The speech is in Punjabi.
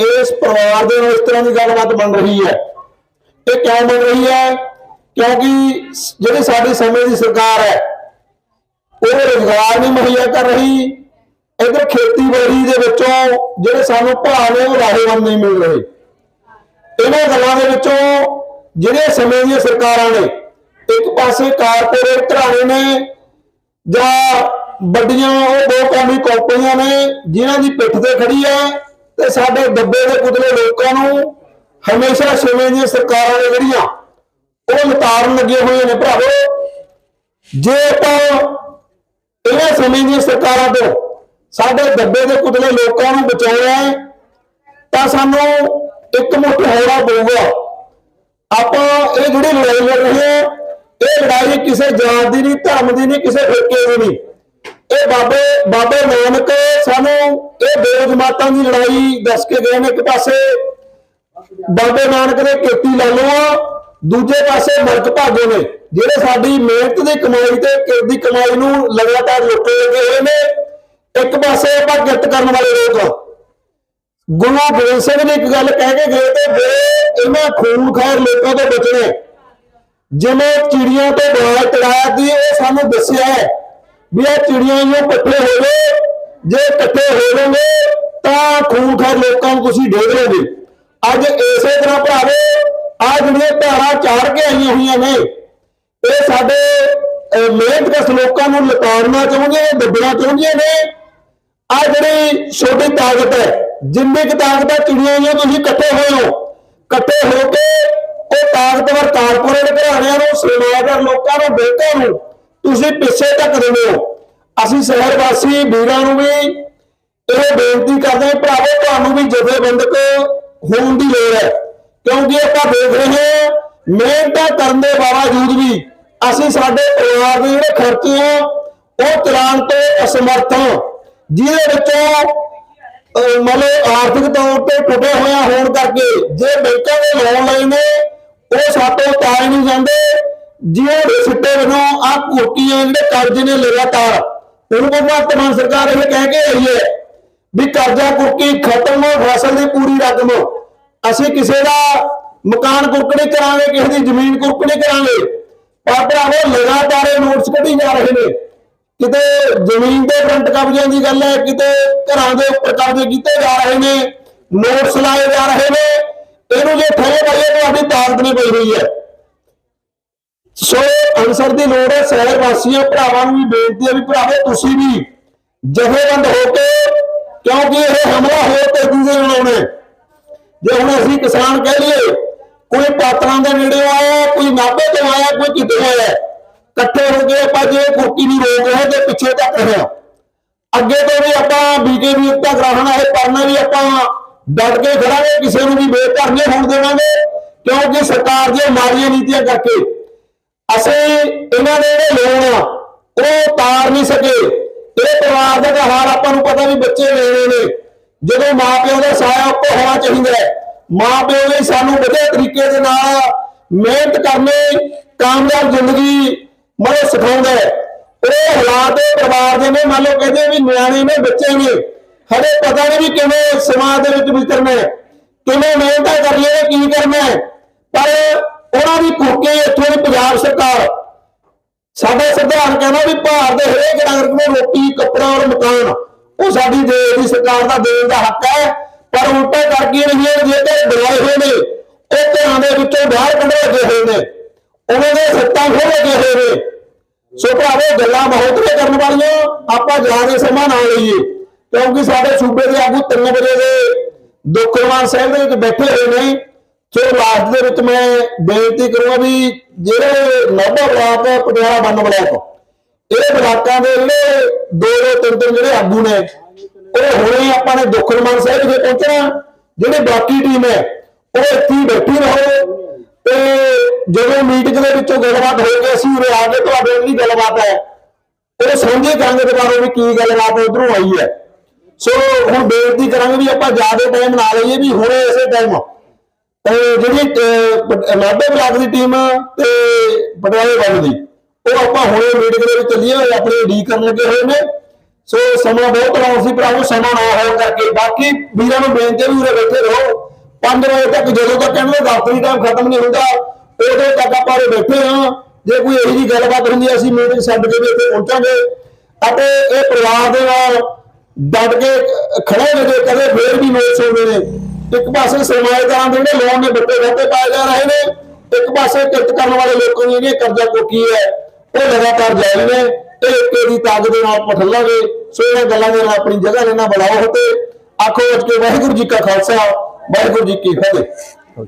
ਇਸ ਪਰਿਵਾਰ ਦੇ ਨਾਲ ਇਸ ਤਰ੍ਹਾਂ ਦੀ ਗੱਲਬਾਤ ਬਣ ਰਹੀ ਹੈ। ਇਹ ਕਿਉਂ ਬਣ ਰਹੀ ਹੈ? ਕਿਉਂਕਿ ਜਿਹੜੀ ਸਾਡੀ ਸਮੇਂ ਦੀ ਸਰਕਾਰ ਹੈ, ਉਹ ਰੋਜ਼ਗਾਰ ਨਹੀਂ ਮੁਹੱਈਆ ਕਰ ਰਹੀ। ਇਧਰ ਖੇਤੀਬਾੜੀ ਦੇ ਵਿੱਚੋਂ ਜਿਹੜੇ ਸਾਨੂੰ ਭਾਅ ਨੇ, ਉਹ ਲਾਹੇਵੰਦ ਨਹੀਂ ਮਿਲ ਰਹੇ। ਇਹਨਾਂ ਗੱਲਾਂ ਦੇ ਵਿੱਚੋਂ ਜਿਹੜੇ ਸਮੇਂ ਦੀਆਂ ਸਰਕਾਰਾਂ ਨੇ, ਇੱਕ ਪਾਸੇ ਕਾਰਪੋਰੇਟ ਘਰਾਣੇ ਨੇ, ਜਾਂ ਵੱਡੀਆਂ ਉਹ ਦੋ ਕਾਮੀ ਕੰਪਨੀਆਂ ਨੇ, ਜਿਨ੍ਹਾਂ ਦੀ ਪਿੱਠ ਤੇ ਖੜੀ ਹੈ ਤੇ ਸਾਡੇ ਦੱਬੇ ਦੇ ਕੁਤਲੇ ਲੋਕਾਂ ਨੂੰ ਹਮੇਸ਼ਾ ਸਮੇਂ ਦੀਆਂ ਸਰਕਾਰਾਂ ਨੇ ਜਿਹੜੀਆਂ, ਉਹ ਲਤਾੜਨ ਲੱਗੇ ਹੋਏ ਨੇ ਭਰਾਵੋ। ਜੇ ਆਪਾਂ ਇਹਨਾਂ ਸਮੇਂ ਦੀਆਂ ਸਰਕਾਰਾਂ ਤੋਂ ਸਾਡੇ ਦੱਬੇ ਦੇ ਕੁਤਲੇ ਲੋਕਾਂ ਨੂੰ ਬਚਾਉਣਾ ਹੈ, ਤਾਂ ਸਾਨੂੰ ਇੱਕ ਮੁੱਠ ਹੋਣਾ ਪਊਗਾ। ਆਪਾਂ ਇਹ ਜਿਹੜੀ ਲੜਾਈ ਲੜ ਰਹੇ ਹਾਂ, ਇਹ ਲੜਾਈ ਕਿਸੇ ਜਾਤ ਦੀ ਨਹੀਂ, ਧਰਮ ਦੀ ਨਹੀਂ, ਕਿਸੇ ਫਿਰਕੇ ਦੀ ਨਹੀਂ। ਇਹ ਬਾਬੇ ਬਾਬੇ ਨਾਨਕ, ਸਾਨੂੰ ਇਹ ਦੋ ਜਮਾਤਾਂ ਦੀ ਲੜਾਈ ਦੱਸ ਕੇ ਗਏ ਨੇ ਇੱਕ ਪਾਸੇ ਬਾਬੇ ਨਾਨਕ ਦੇ ਕੀਤੀ ਲਾਲੋ ਆ, ਦੂਜੇ ਪਾਸੇ ਮਰਕ ਭਾਗੋ ਨੇ, ਜਿਹੜੇ ਸਾਡੀ ਮਿਹਨਤ ਦੀ ਕਮਾਈ ਤੇ ਕਿਰਤ ਦੀ ਕਮਾਈ ਨੂੰ ਲਗਾਤਾਰ ਲੁੱਟੇ ਲੱਗੇ ਹੋਏ ਨੇ, ਇੱਕ ਪਾਸੇ ਆਪਾਂ ਕਿਰਤ ਕਰਨ ਵਾਲੇ ਲੋਕ ਆ। ਗੁਰੂ ਗੋਬਿੰਦ ਸਿੰਘ ਨੇ ਇੱਕ ਗੱਲ ਕਹਿ ਕੇ ਗਏ ਤੇ ਵੇ ਇਹਨਾਂ ਖੂਨ ਖਾਰ ਲੋਕਾਂ ਤੋਂ ਬਚਣੇ ਜਿਵੇਂ ਚਿੜੀਆਂ ਤੋਂ ਬਾਜ ਤੜਾਇਆ ਦੀ ਇਹ ਸਾਨੂੰ ਦੱਸਿਆ ਹੈ ਵੀ ਇਹ ਚਿੜੀਆਂ ਨੂੰ ਇਕੱਠੇ ਹੋ ਗਏ, ਜੇ ਇਕੱਠੇ ਹੋਵੋਗੇ ਤਾਂ ਖੂਨ ਖਾਰ ਲੋਕਾਂ ਨੂੰ ਤੁਸੀਂ ਡੇਗ ਲਓਗੇ। ਅੱਜ ਇਸੇ ਤਰ੍ਹਾਂ ਭਰਾਵੇ, ਆ ਜਿਹੜੀਆਂ ਧਾਰਾਂ ਚਾੜ ਕੇ ਆਈਆਂ ਹੋਈਆਂ ਨੇ, ਇਹ ਸਾਡੇ ਮਿਹਨਤਕਸ਼ ਲੋਕਾਂ ਨੂੰ ਲਤਾੜਨਾ ਚਾਹੁੰਦੀਆਂ, ਦੱਬਣਾ ਚਾਹੁੰਦੀਆਂ ਨੇ। ਆ ਜਿਹੜੀ ਛੋਟੀ ਤਾਕਤ ਹੈ, ਜਿੰਨੀ ਕੁ ਤਾਕਤ ਹੈ ਚਿੜੀਆਂ ਹੀ ਤੁਸੀਂ ਇਕੱਠੇ ਹੋਏ ਹੋ, ਇਕੱਠੇ ਹੋ ਕੇ ਉਹ ਤਾਕਤਵਰ ਕਾਰਪੋਰੇਟ ਘਰਾਣਿਆਂ ਨੂੰ ਸਰਮਾਇਦਾਰ ਲੋਕਾਂ ਨੂੰ ਬੇਟਿਆਂ ਨੂੰ ਤੁਸੀਂ ਪਿੱਛੇ ਤੱਕ ਦਿੰਦੇ ਹੋ ਅਸੀਂ ਸ਼ਹਿਰ ਵਾਸੀ ਵੀਰਾਂ ਨੂੰ ਵੀ ਇਹ ਬੇਨਤੀ ਕਰਦੇ ਹਾਂ, ਭਰਾਵੋ, ਤੁਹਾਨੂੰ ਵੀ ਜਥੇਬੰਦਕ ਹੋਣ ਦੀ ਲੋੜ ਹੈ। ਕਿਉਂਕਿ ਆਪਾਂ ਦੇਖ ਰਹੇ ਹਾਂ, ਮਿਹਨਤਾਂ ਕਰਨ ਦੇ ਬਾਵਜੂਦ ਵੀ ਅਸੀਂ ਸਾਡੇ ਪਰਿਵਾਰ ਦੇ ਜਿਹੜੇ ਖਰਚੇ ਆ, ਉਹ ਚਲਾਉਣ ਤੋਂ ਅਸਮਰਥ ਹਾਂ। ਜਿਹਦੇ ਵਿੱਚੋਂ ਮਤਲਬ ਆਰਥਿਕ ਤੌਰ ਤੇ ਟੁੱਟੇ ਹੋਇਆ ਹੋਣ ਕਰਕੇ, ਜੇ ਬੈਂਕਾਂ ਦੇ ਲੋਨ ਲਏ ਨੇ, ਉਹ ਸਾਤੋਂ ਤਾਏ ਨਹੀਂ ਜਾਂਦੇ। ਜਿਹੜੇ ਸਿੱਟੇ ਵੱਲੋਂ ਆ ਕੁਰਕੀਆਂ ਜਿਹੜੇ ਕਰਜ਼ੇ ਨੇ ਲਗਾਤਾਰ ਹੁਣ ਭਗਵੰਤ ਮਾਨ ਸਰਕਾਰ ਇਹ ਕਹਿ ਕੇ ਆਈ ਹੈ ਵੀ ਕਰਜ਼ਾ ਕੁਰਕੀ ਖਤਮ, ਫਸਲ ਦੀ ਪੂਰੀ ਰਕਮ। ਅਸੀਂ ਕਿਸੇ ਦਾ ਮਕਾਨ ਕੁਰਕ ਕਰਾਂਗੇ, ਕਿਸੇ ਦੀ ਜ਼ਮੀਨ ਕੁਰਕ ਕਰਾਂਗੇ। ਪਰ ਭਰਾਵੋ, ਲਗਾਤਾਰ ਨੋਟਸ ਕੱਢੀ ਜਾ ਰਹੇ ਨੇ। ਕਿਤੇ ਜ਼ਮੀਨ ਦੇ ਫਰੰਟ ਕਬਜ਼ਿਆਂ ਦੀ ਗੱਲ ਹੈ, ਕਿਤੇ ਘਰਾਂ ਦੇ ਉੱਪਰ ਕਬਜ਼ੇ ਕੀਤੇ ਜਾ ਰਹੇ ਨੇ ਨੋਟਸ ਲਾਏ ਜਾ ਰਹੇ ਨੇ। ਇਹਨੂੰ ਜੇ ਠੱਲੇ ਪਾਈਏ ਤੁਹਾਡੀ ਤਾਕਤ ਨਹੀਂ ਪਈ ਹੋਈ ਹੈ। ਸੋ ਅਨਸਰ ਦੀ ਲੋੜ ਹੈ ਸ਼ਹਿਰ ਵਾਸੀਆਂ, ਭਰਾਵਾਂ ਨੂੰ ਵੀ ਬੇਨਤੀ ਹੈ ਵੀ ਭਰਾਵੋ, ਤੁਸੀਂ ਵੀ ਜਥੇਬੰਦ ਹੋ ਕੇ, ਕਿਉਂਕਿ ਇਹ ਹਮਲਾ ਹੋਰ ਤੇਜ਼ੀ ਦੇ ਨਾਲ ਆਉਣਾ ਜੇ ਹੁਣ ਅਸੀਂ ਕਿਸਾਨ ਕਹਿ ਲਈਏ, ਕੋਈ ਪਾਤਰਾਂ ਦੇ ਨੇੜੇ ਆਇਆ, ਕੋਈ ਨਾਭੇ ਤੋਂ ਆਇਆ, ਕੋਈ ਕਿਤੇ ਆਇਆ, ਇਕੱਠੇ ਹੋ ਕੇ ਆਪਾਂ ਜੇ ਕੁਰਕੀ ਨਹੀਂ ਰੋਕ ਰਹੇ ਤੇ ਪਿੱਛੇ ਤੱਕ ਰਿਹਾ ਅੱਗੇ ਤੋਂ ਵੀ ਆਪਾਂ ਬੀਜੇਪੀ ਉੱਤਾ ਗ੍ਰਹਣ ਇਹ ਕਰਨਾ ਵੀ ਆਪਾਂ ਡਟ ਕੇ ਖੜਾਂਗੇ, ਕਿਸੇ ਨੂੰ ਵੀ ਬੇਧਰਨੇ ਹੋਣ ਦੇਵਾਂਗੇ, ਕਿਉਂਕਿ ਸਰਕਾਰ ਦੀਆਂ ਮਾਰੀਆਂ ਨੀਤੀਆਂ ਕਰਕੇ ਅਸੀਂ ਇਹਨਾਂ ਦੇ ਜਿਹੜੇ ਲੋਨ ਆ, ਉਹ ਤਾਰ ਨਹੀਂ ਸਕੇ। ਇਹ ਪਰਿਵਾਰ ਦਾ ਹਾਲ ਆਪਾਂ ਨੂੰ ਪਤਾ ਵੀ ਬੱਚੇ ਲੈਣੇ ਨੇ। ਜਦੋਂ ਮਾਪਿਓ ਦਾ ਸਾਇਆ ਉੱਪਰ ਹੋਣਾ ਚਾਹੀਦਾ ਹੈ, ਮਾਪਿਓ ਲਈ ਸਾਨੂੰ ਵਧੀਆ ਤਰੀਕੇ ਦੇ ਨਾਲ ਮਿਹਨਤ ਕਰਨੀ, ਕਾਮਯਾਬ ਜ਼ਿੰਦਗੀ ਮਤਲਬ ਸਿਖਾਉਂਦਾ ਹੈ। ਉਹ ਹਾਲਾਤ ਇਹ ਪਰਿਵਾਰ ਦੇ ਨੇ, ਮੰਨ ਲਓ ਕਹਿੰਦੇ ਵੀ ਨਿਆਣੇ ਨੇ, ਬੱਚੇ ਨੇ। ਹਲੇ ਪਤਾ ਨਹੀਂ ਵੀ ਕਿਵੇਂ ਸਮਾਜ ਦੇ ਵਿੱਚ ਵਿਚਰਨਾ ਹੈ, ਕਿਵੇਂ ਮਿਹਨਤਾਂ ਕਰਨੀਆਂ ਨੇ ਕੀ ਕਰਨਾ ਹੈ। ਪਰ ਉਹਨਾਂ ਦੀ ਕੁਰਕੇ ਇੱਥੋਂ ਦੀ ਪੰਜਾਬ ਸਰਕਾਰ। ਸਾਡਾ ਸੰਵਿਧਾਨ ਕਹਿੰਦਾ ਵੀ ਭਾਰਤ ਦੇ ਹਰੇਕ ਨਾਗਰਿਕ ਨੂੰ ਰੋਟੀ, ਕੱਪੜਾ ਔਰ ਮਕਾਨ, ਉਹ ਸਾਡੀ ਦੇਸ਼ ਦੀ ਸਰਕਾਰ ਦਾ ਦੇਣ ਦਾ ਹੱਕ ਹੈ। ਪਰ ਉਲਟਾ ਕਰ ਕੀ ਜਿਹੜੇ ਬਣਾਏ ਹੋਏ ਨੇ, ਉਹ ਘਰਾਂ ਦੇ ਵਿੱਚੋਂ ਬਾਹਰ ਕੱਢੇ ਲੱਗੇ ਹੋਏ ਨੇ, ਉਹਨਾਂ ਦੇ ਸੱਤਾਂ ਖੋਲੇ ਗਏ ਹੋਏ ਨੇ। ਸੋ ਭਰਾਵੋ, ਗੱਲਾਂ ਬਹੁਤ ਨੇ ਕਰਨ ਵਾਲੀਆਂ, ਆਪਾਂ ਜ਼ਿਆਦਾ ਸਮਾਂ ਨਾ ਲਈਏ, ਕਿਉਂਕਿ ਸਾਡੇ ਸੂਬੇ ਦੇ ਆਗੂ 3 ਵਜੇ ਦੇ ਦੁੱਖਵਾਨ ਸਾਹਿਬ ਦੇ ਵਿੱਚ ਬੈਠੇ ਹੋਏ ਨੇ। ਸੋ ਲਾਸਟ ਦੇ ਵਿੱਚ ਮੈਂ ਬੇਨਤੀ ਕਰੂੰਗਾ ਵੀ ਜਿਹੜੇ ਨਾਭਾ ਬਲਾਕ ਹੈ, ਪਟਿਆਲਾ ਬੰਨ ਬਲਾਕ ਇਹ ਬਲਾਕਾਂ ਦੇ ਜਿਹੜੇ ਦੋ ਦੋ ਤਿੰਨ ਤਿੰਨ ਜਿਹੜੇ ਆਗੂ ਨੇ ਉਹ ਹੁਣੇ ਆਪਾਂ ਨੇ ਦੁੱਖਵਾਨ ਸਾਹਿਬ ਦੇ ਪਹੁੰਚਣਾ ਜਿਹੜੇ ਬਾਕੀ ਟੀਮ ਹੈ ਉਹ ਇੱਥੇ ਬੈਠੀ ਰਹੋ। ਤੇ ਜਦੋਂ ਮੀਟਿੰਗ ਦੇ ਵਿੱਚੋਂ ਗੱਲਬਾਤ ਹੋ ਕੇ ਅਸੀਂ ਉਰੇ ਆ ਕੇ ਤੁਹਾਡੇ ਨਾਲ ਗੱਲਬਾਤ ਹੈ ਉਹ ਸਮਝੇ ਕਰਾਂਗੇ ਦੁਬਾਰਾ ਵੀ ਕੀ ਗੱਲਬਾਤ ਉਧਰੋਂ ਆਈ ਹੈ। ਸੋ ਹੁਣ ਬੇਨਤੀ ਕਰਾਂਗੇ ਵੀ ਆਪਾਂ ਜ਼ਿਆਦਾ ਟਾਈਮ ਨਾ ਲਈਏ ਵੀ ਹੁਣੇ ਇਸੇ ਟਾਈਮ ਤੇ ਜਿਹੜੀ ਨਾਭੇ ਬਲਾਕ ਦੀ ਟੀਮ ਤੇ ਪਟਿਆਲੇ ਵੱਲ ਦੀ। ਉਹ ਆਪਾਂ ਹੁਣੇ ਮੀਟਿੰਗ ਦੇ ਵਿੱਚ ਚੱਲੀਏ ਆਪਣੇ ਡੀ ਕਰਨ ਲੱਗੇ ਹੋਏ ਨੇ। ਸੋ ਸਮਾਂ ਬਹੁਤ ਲਾਉਣ ਸੀ ਭਰਾਵੋ ਸਮਾਂ ਨਾ ਹੋਣ ਕਰਕੇ। ਬਾਕੀ ਵੀਰਾਂ ਨੂੰ ਬੇਨਤੀ ਵੀ ਉਰੇ ਬੈਠੇ ਰਹੋ। 5 ਵਜੇ ਤੱਕ ਜਦੋਂ ਤੱਕ ਕਹਿੰਦੇ ਦਫ਼ਤਰੀ ਟਾਈਮ ਖਤਮ ਨਹੀਂ ਹੁੰਦਾ ਉਦੋਂ ਤੱਕ ਆਪਾਂ ਉਰੇ ਬੈਠੇ ਹਾਂ ਜੇ ਕੋਈ ਇਹੋ ਜਿਹੀ ਗੱਲਬਾਤ ਹੁੰਦੀ ਹੈ, ਅਸੀਂ ਮੀਟਿੰਗ ਛੱਡ ਕੇ ਵੀ ਇੱਥੇ ਪਹੁੰਚਾਂਗੇ। ਅਤੇ ਇਹ ਪਰਿਵਾਰ ਦੇ ਨਾਲ ਡਟ ਕੇ ਖੜੇ ਨੇ ਕਦੇ ਫੇਰ ਵੀ ਨੋਟਿਸ ਹੁੰਦੇ ਨੇ ਇੱਕ ਪਾਸੇ ਸਰਮਾਏਦਾਰਾਂ ਦੇ ਜਿਹੜੇ ਲੋਨ ਨੇ ਬੱਟੇ ਖਾਤੇ ਪਾਏ ਜਾ ਰਹੇ ਨੇ, ਇੱਕ ਪਾਸੇ ਕਿਰਤ ਕਰਨ ਵਾਲੇ ਲੋਕਾਂ ਦੀ ਜਿਹੜੀ ਕਰਜ਼ਾ ਕੋਠੀ ਹੈ, ਉਹ ਲਗਾਤਾਰ ਜਾਰੀ ਨੇ ਇਹ ਇੱਕੇ ਦੀ ਤਾਕਤ ਦੇ ਨਾਲ ਪਠਲਾਂਗੇ ਸੋ ਇਹਨਾਂ ਗੱਲਾਂ ਦੇ ਨਾਲ ਆਪਣੀ ਜਗ੍ਹਾ ਲੈਣਾ ਬੁਲਾਓ ਤੇ ਆਖੋ ਅੱਜ ਕੇ ਵਾਹਿਗੁਰੂ ਜੀ ਕਾ ਖਾਲਸਾ, ਵਾਹਿਗੁਰੂ ਜੀ ਕੀ ਫਤਿਹ।